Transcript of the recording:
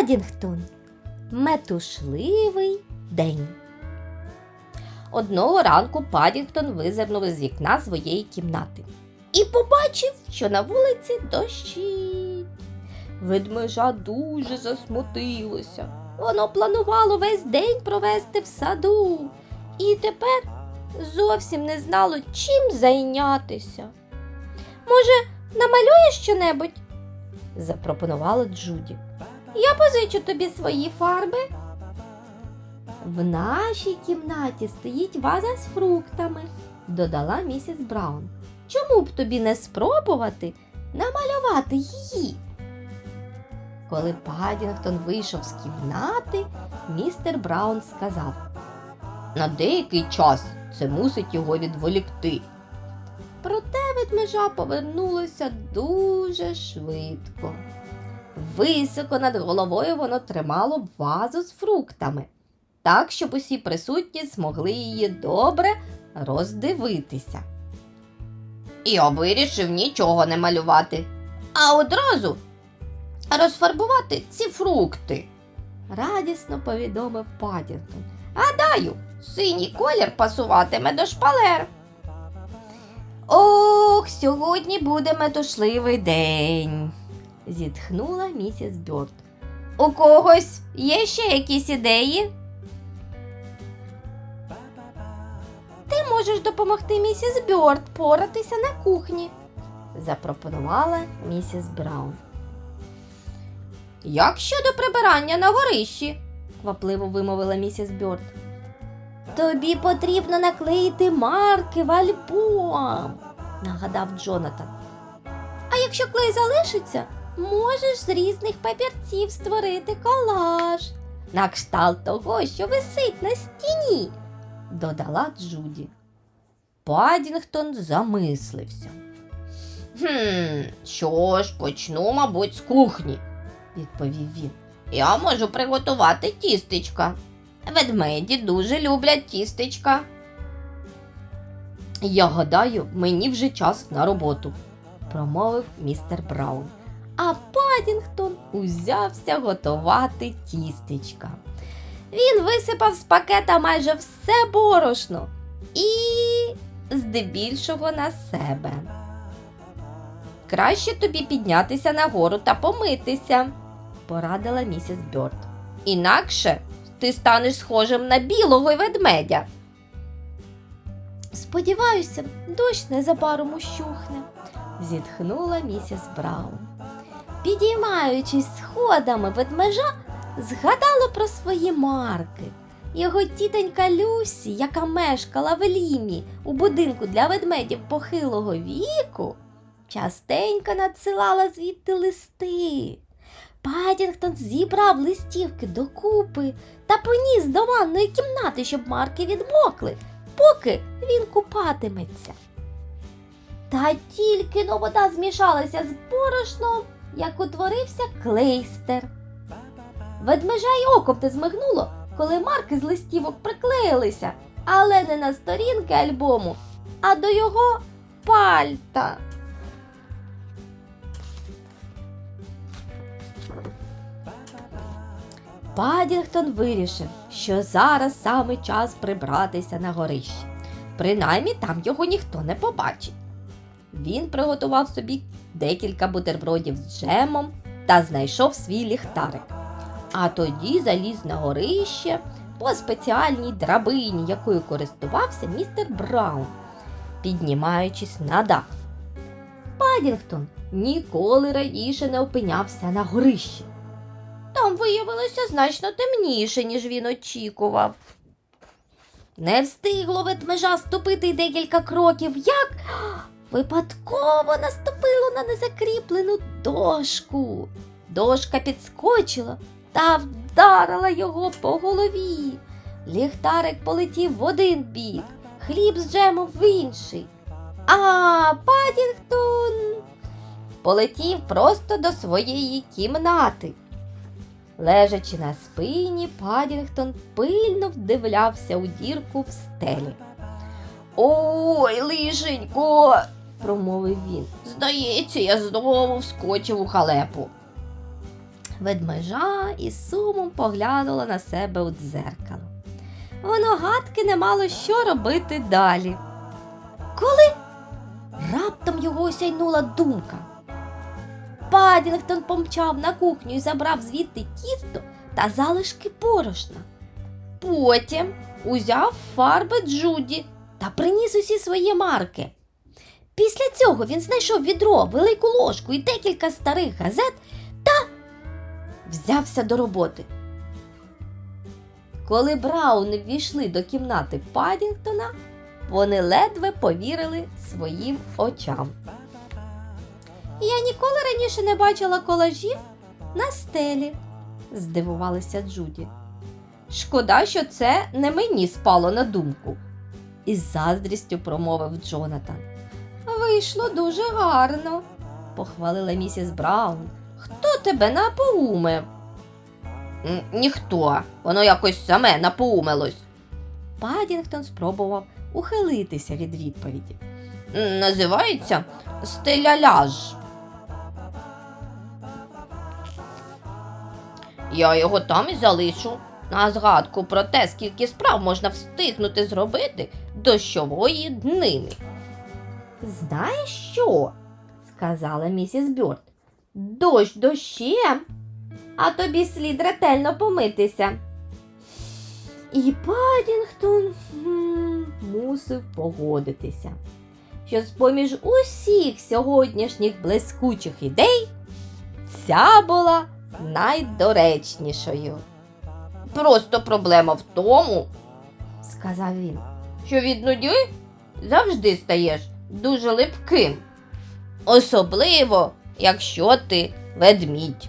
Падінгтон. Метушливий день. Одного ранку Падінгтон визирнув з вікна своєї кімнати і побачив, що на вулиці дощить. Ведмежа дуже засмутилося. Воно планувало весь день провести в саду і тепер зовсім не знало, чим зайнятися. Може, намалюєш щонебудь? запропонувала Джуді. Я позичу тобі свої фарби. В нашій кімнаті стоїть ваза з фруктами, додала місіс Браун. Чому б тобі не спробувати намалювати її? Коли Падінгтон вийшов з кімнати, містер Браун сказав На деякий час це мусить його відволікти. Проте ведмежа повернулося дуже швидко. Високо над головою воно тримало вазу з фруктами, так, щоб усі присутні змогли її добре роздивитися. Я вирішив нічого не малювати, а одразу розфарбувати ці фрукти, радісно повідомив Падінгтон. Гадаю, синій колір пасуватиме до шпалер. Ох, сьогодні буде метушливий день, зітхнула місіс Бьорд. У когось є ще якісь ідеї? Ти можеш допомогти місіс Бьорд поратися на кухні, запропонувала місіс Браун. Як щодо прибирання на горищі? квапливо вимовила місіс Бьорд. Тобі потрібно наклеїти марки в альбом, нагадав Джонатан. А якщо клей залишиться, можеш з різних папірців створити колаж. На кшталт того, що висить на стіні, додала Джуді. Падінгтон замислився. Хм, що ж, почну, мабуть, з кухні, відповів він. Я можу приготувати тістечка. Ведмеді дуже люблять тістечка. Я гадаю, мені вже час на роботу, промовив містер Браун. А Падінгтон узявся готувати тістечка. Він висипав з пакета майже все борошно і здебільшого на себе. Краще тобі піднятися нагору та помитися, порадила місіс Бьорд. Інакше ти станеш схожим на білого ведмедя. Сподіваюся, дощ незабаром ущухне, зітхнула місіс Браун. Підіймаючись сходами ведмежа, згадала про свої марки. Його тітонька Люсі, яка мешкала в Лімі у будинку для ведмедів похилого віку, частенько надсилала звідти листи. Падінгтон зібрав листівки докупи та поніс до ванної кімнати, щоб марки відмокли, поки він купатиметься. Та тільки но вода змішалася з борошном, як утворився клейстер. Ведмежа й оком не змигнуло, коли марки з листівок приклеїлися, але не на сторінки альбому, а до його пальта. Падінгтон вирішив, що зараз саме час прибратися на горище. Принаймні там його ніхто не побачить. Він приготував собі декілька бутербродів з джемом та знайшов свій ліхтарик. А тоді заліз на горище по спеціальній драбині, якою користувався містер Браун, піднімаючись на дах. Падінгтон ніколи раніше не опинявся на горищі. Там виявилося значно темніше, ніж він очікував. Не встигло ведмежа ступити декілька кроків, як випадково наступило на незакріплену дошку. Дошка підскочила та вдарила його по голові. Ліхтарик полетів в один бік, хліб з джемом в інший. А Падінгтон полетів просто до своєї кімнати. Лежачи на спині, Падінгтон пильно вдивлявся у дірку в стелі. Ой, лишенько, промовив він. Здається, я знову вскочив у халепу. Ведмежа із сумом поглянула на себе у дзеркало. Воно гадки не мало що робити далі. Коли раптом його осяйнула думка. Падінгтон помчав на кухню і забрав звідти тісто та залишки борошна. Потім узяв фарби Джуді та приніс усі свої марки. Після цього він знайшов відро, велику ложку і декілька старих газет та взявся до роботи. Коли Брауни ввійшли до кімнати Падінгтона, вони ледве повірили своїм очам. Я ніколи раніше не бачила колажів на стелі, здивувалася Джуді. Шкода, що це не мені спало на думку, із заздрістю промовив Джонатан. Вийшло дуже гарно, похвалила місіс Браун. Хто тебе напоумив? Ніхто, воно якось саме напоумилось. Падінгтон спробував ухилитися від відповіді. Називається стеляляж. Я його там і залишу. На згадку про те, скільки справ можна встигнути зробити дощової днини. Знаєш що? сказала місіс Бьорд. Дощ дощем, а тобі слід ретельно помитися. І Падінгтон мусив погодитися, що з-поміж усіх сьогоднішніх блискучих ідей ця була найдоречнішою. Просто проблема в тому, сказав він, що від нудьги завжди стаєш дуже липким. Особливо, якщо ти ведмідь.